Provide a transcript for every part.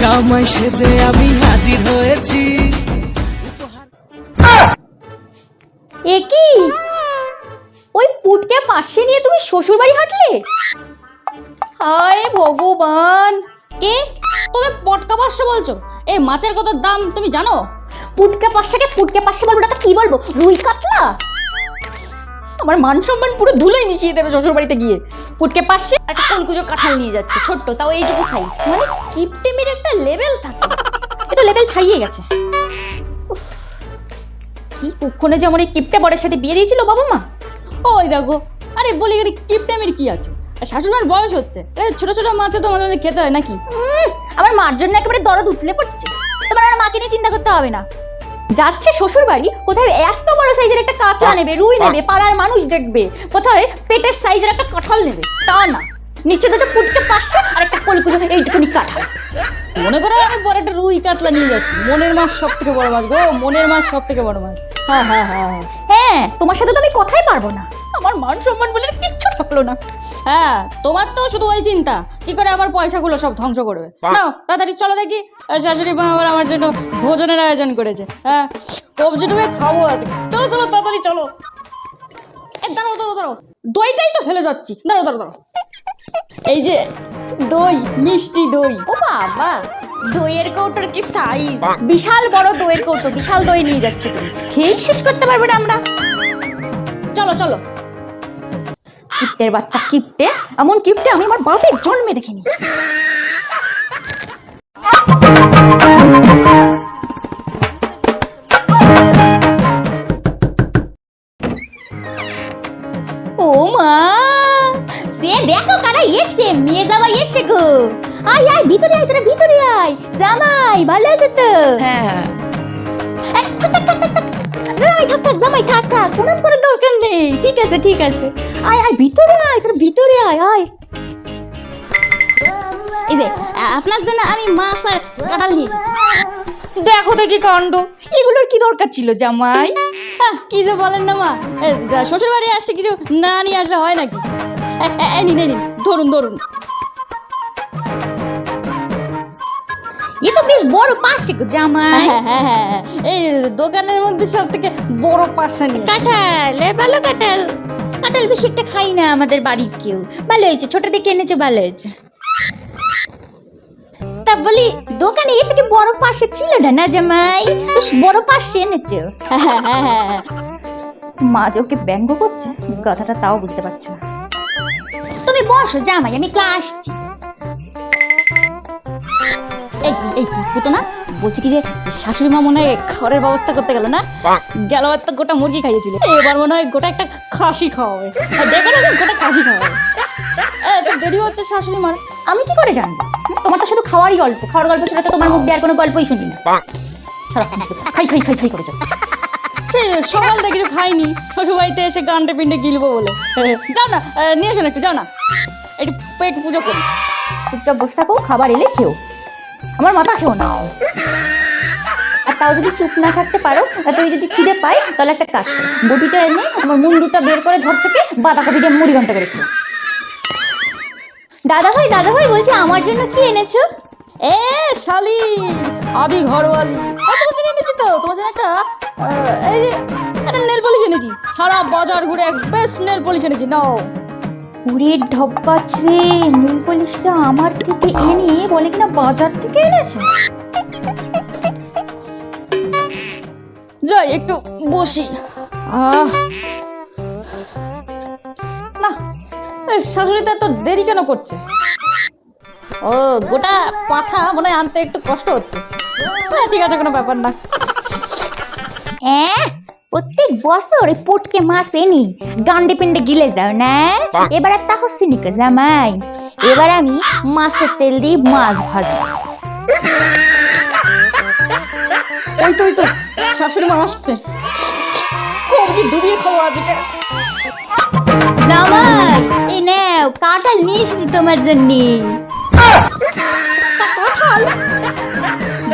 জামাই সেজে আমি হাজির হয়েছি। ওই পুটকে পাশে নিয়ে তুমি শ্বশুর বাড়ি হাঁটলে? হায় ভগবান! কে? তুমি পটকা পাঁচশো বলছো? এই মাছের কত দাম, তুমি জানো? পুটকে পাশাকে পুটকে পাশে বলব না কি বলব? রুই কাতলা? আমার মান সম্মান পুরো ধুলোই মিশিয়ে দেবে শ্বশুর বাড়িতে গিয়ে। পুটকে পাশে একটা কলকুজো কাঁঠাল নিয়ে যাচ্ছে, ছোট্ট, তাও এইটুকু সাইজ মানে কিপটেমির একটা লেভেল থাকে। এ তো লেভেল ছাড়িয়ে গেছে। কি কুক্ষণে যে আমার এই কিপটে বরের সাথে বিয়ে দিয়েছিল বাবা মা? ওই দেখো, আরে বলি এখানে কিপটেমের কি আছে? আর বয়স হচ্ছে। ছোট ছোট মাছে তো মাঝে খেতে হয় নাকি? আমার মার জন্য একেবারে দরদ উঠলে পড়ছে। তোমার আর মাকে নিয়ে চিন্তা করতে হবে না। যাচ্ছে শ্বশুর বাড়ি কোথায় এত বড় সাইজের একটা কাতলা নেবে রুই নেবে পাড়ার মানুষ দেখবে কোথায় পেটের সাইজের একটা কাঁঠাল নেবে তা না। নিচে দুটো পুটকে পাশে আর একটা কলকুজো এইটুকুনি কাঁঠাল। মনে করে আমি বড় একটা রুই কাতলা নিয়ে যাচ্ছি মনের মাছ সব থেকে বড় মাছ গো মনের মাছ সব থেকে বড় মাছ। হ্যাঁ হ্যাঁ হ্যাঁ হ্যাঁ। হ্যাঁ তোমার সাথে তো আমি কথাই পারব না। আমার মান সম্মান বলে কিচ্ছু থাকল না। হ্যাঁ তোমার তো শুধু ওই চিন্তা। কি করে আমার পয়সাগুলো সব ধ্বংস করবে? নাও তাড়াতাড়ি চলো দেখি। শাশুড়ি মা আবার আমার জন্য ভোজনের আয়োজন করেছে। হ্যাঁ কবজি ডুবে খাব আজকে। চলো চলো তাড়াতাড়ি চলো। দাঁড়াও দাঁড়াও দাঁড়াও। দইটাই তো ফেলে যাচ্ছি। দাঁড়াও দাঁড়াও দাঁড়াও। এই যে দই মিষ্টি দই। ও বাবা দইয়ের কৌটোর কি সাইজ বিশাল বড় দইয়ের কৌটো বিশাল দই নিয়ে যাচ্ছে। তুমি খেয়ে শেষ করতে পারবে না আমরা। চলো চলো। কিপ্টের বাচ্চা কিপ্টে। এমন কিপ্টে আমি আমার বাপের জন্মে দেখিনি। ও মা সে দেখো কারা এসছে মেয়ে জামাই এসছে গো। আয় আয় ভিতরে আয় তোরা ভিতরে আয়। জামাই ভালো আছে তো? হ্যাঁ। এই, থাক, থাক, থাক, থাক, থাক। এই, থাক থাক জামাই থাক থাক প্রণাম করার দরকার নেই। ঠিক আছে ঠিক আছে। আয় আয় ভিতরে আয় তোর ভিতরে আয় আয়। এই যে আপনার জন্য আমি মাছ আর কাঁঠাল নিয়ে দেখো দেখি কাণ্ড। এগুলোর কি দরকার ছিল জামাই? কি যে বলেন না মা। শ্বশুর বাড়ি আসছে কিছু না নিয়ে আসলে হয় নাকি? নিন নিন ধরুন ধরুন। তো বেশ বড় পাশে গো জামাই। হ্যাঁ হ্যাঁ হ্যাঁ এই দোকানের মধ্যে সব থেকে বড় পাশা নিয়ে কাঁঠাল ভালো কাঁঠাল। কাঁঠাল বেশি একটা খাই না আমাদের বাড়ির কেউ। ভালো হয়েছে ছোট দেখে এনেছো ভালো হয়েছে। তা বলি দোকানে এর থেকে বড় পাশে ছিল না না জামাই? বড় পাশে এনেছো। মা যে ওকে ব্যঙ্গ করছে কথাটা তাও বুঝতে পারছে না। তুমি বসো জামাই আমি ক্লাস আসছি এই না বলছি কি যে শাশুড়ি মা মনে হয় খাবারের ব্যবস্থা করতে গেল না? গেল তো গোটা মুরগি খাইয়েছিল। এবার মনে হয় গোটা একটা খাসি খাওয়াবে। দেখো না গোটা খাসি খাওয়াবে। দেরি হচ্ছে শাশুড়ি মার। আমি কি করে জানব? তোমার তো শুধু খাওয়ারই গল্প। খাওয়ার গল্প তো তোমার মুখ দিয়ে আর কোনো গল্পই শুনি না। খাই খাই খাই খাই করে সে সকাল থেকে কিছু খাইনি। শ্বশুর বাড়িতে এসে গান্ডে পিন্ডে গিলবো বলে। যাও না নিয়ে আসুন একটু যাও না। একটু পেট পুজো করি। চুপচাপ বসে থাকো খাবার এলে খেও। আমার মাথা খেও না আর তাও যদি চুপ না থাকতে পারো আর তুমি যদি খিদে পাই তাহলে একটা কাজ করো। বটিটা এনে আমার মুন্ডুটা বের করে ধর থেকে বাঁধাকপি দিয়ে মুড়ি ঘণ্টা করে খেও দাদা ভাই দাদা ভাই বলছি আমার জন্য কি এনেছো? এ শালি আদি ঘরওয়ালি তোমার জন্য এনেছি তো। তোমার জন্য একটা এই যে একটা নেল পলিশ এনেছি। সারা বাজার ঘুরে বেস্ট নেল পলিশ এনেছি নাও। পুরে ঢব্বাছ রে নীল পলিশটা আমার থেকে এনে বলে কিনা বাজার থেকে এনেছে? যাই একটু বসি। আহ। না শাশুড়িটা এত দেরি কেন করছে? ও গোটা পাঠা মনে হয় আনতে একটু কষ্ট হচ্ছে। হ্যাঁ ঠিক আছে কোনো ব্যাপার না। হ্যাঁ? প্রত্যেক বছর এই পটকে মাছ এনি গান্ডে পিন্ডে গিলে যাও না? এবার আর তা হচ্ছে নিকো জামাই। এবার আমি মাছের তেল দিয়ে মাছ ভাজবো ওই তো ওই তো শাশুড়ি মা আসছে। কবজি ডুবিয়ে খাব আজকে। জামাই এই নাও কাঁঠাল নিয়ে এসেছি তোমার জন্য। কাঁঠাল?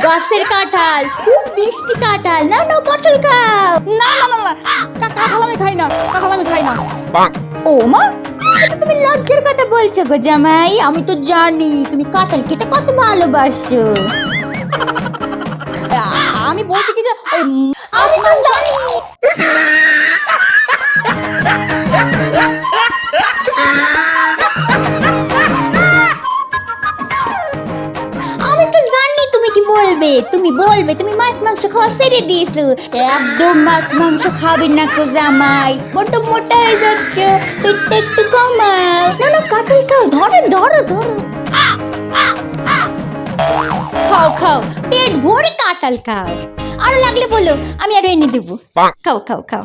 গাছের কাঁঠাল খুব মিষ্টি কাঁঠাল। না না কাঁঠাল খাও। না না না না কাঁঠাল আমি খাই না কাঁঠাল আমি খাই না। ও মা তুমি লজ্জার কথা বলছো গো জামাই আমি তো জানি তুমি কাঁঠাল খেতে কত ভালোবাসো। আমি বলছি কি যে আমি তো জানি। বলবে তুমি মাছ মাংস খাওয়া ছেড়ে দিয়েছ। একদম মাছ মাংস খাবে না কো জামাই। বড্ড মোটা হয়ে যাচ্ছে পেটটা একটু কমাও। না না কাটল খাও ধরো ধরো ধরো। খাও খাও পেট ভরে কাঁঠাল খাও। আরও লাগলে বলো আমি আরও এনে দেবো। খাও খাও খাও।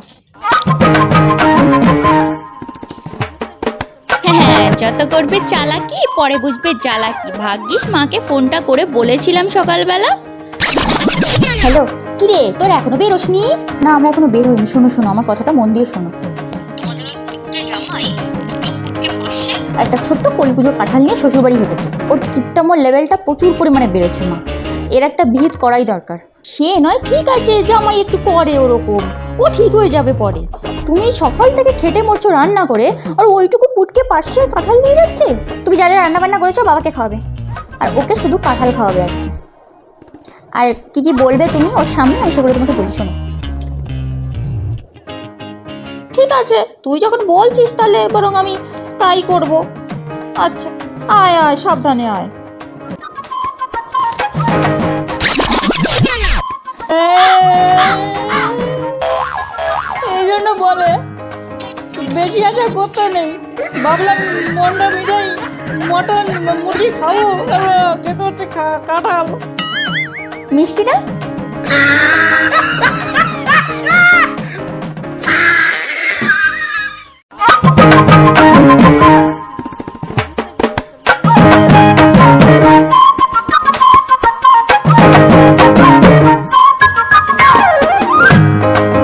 হ্যাঁ যত করবে চালাকি পরে বুঝবে জ্বালাকি। ভাগ্যিস মাকে ফোনটা করে বলেছিলাম সকালবেলা। হ্যালো কি রে তোর এখনও বেরোসনি? না আমরা এখনও বের হইনি শোনো শোনো আমার কথাটা মন দিয়ে শোনো। একটা ছোট্ট কলকুজো কাঁঠাল নিয়ে শ্বশুরবাড়ি হেঁটেছে। ওর কিপটামোর লেভেলটা প্রচুর পরিমাণে বেড়েছে মা। এর একটা বিহিত করাই দরকার। সে নয় ঠিক আছে জামাই একটু করে ওরকম। ও ঠিক হয়ে যাবে পরে। তুমি সকাল থেকে খেটে মরছো রান্না করে আর ওইটুকু পুটকে পাশে কাঁঠাল নিয়ে যাচ্ছে? তুমি যা যা রান্না বান্না করেছ বাবাকে খাওয়াবে। আর ওকে শুধু কাঁঠাল খাওয়াবে আজকে। আর কি কি বলবে তুমি ওর সামনে, আমি সেগুলো তোমাকে বলি, শোনো। ঠিক আছে, তুই যখন বলছিস তাহলে বরং আমি তাই করব। আচ্ছা আয় আয়, সাবধানে আয়। এই জন্য বলে, বেশি আশা করতে নেই। ভাবলাম মন্ডা মিঠাই মটন, মুরগি খাব খেতে হচ্ছে খা- মিষ্টিটা?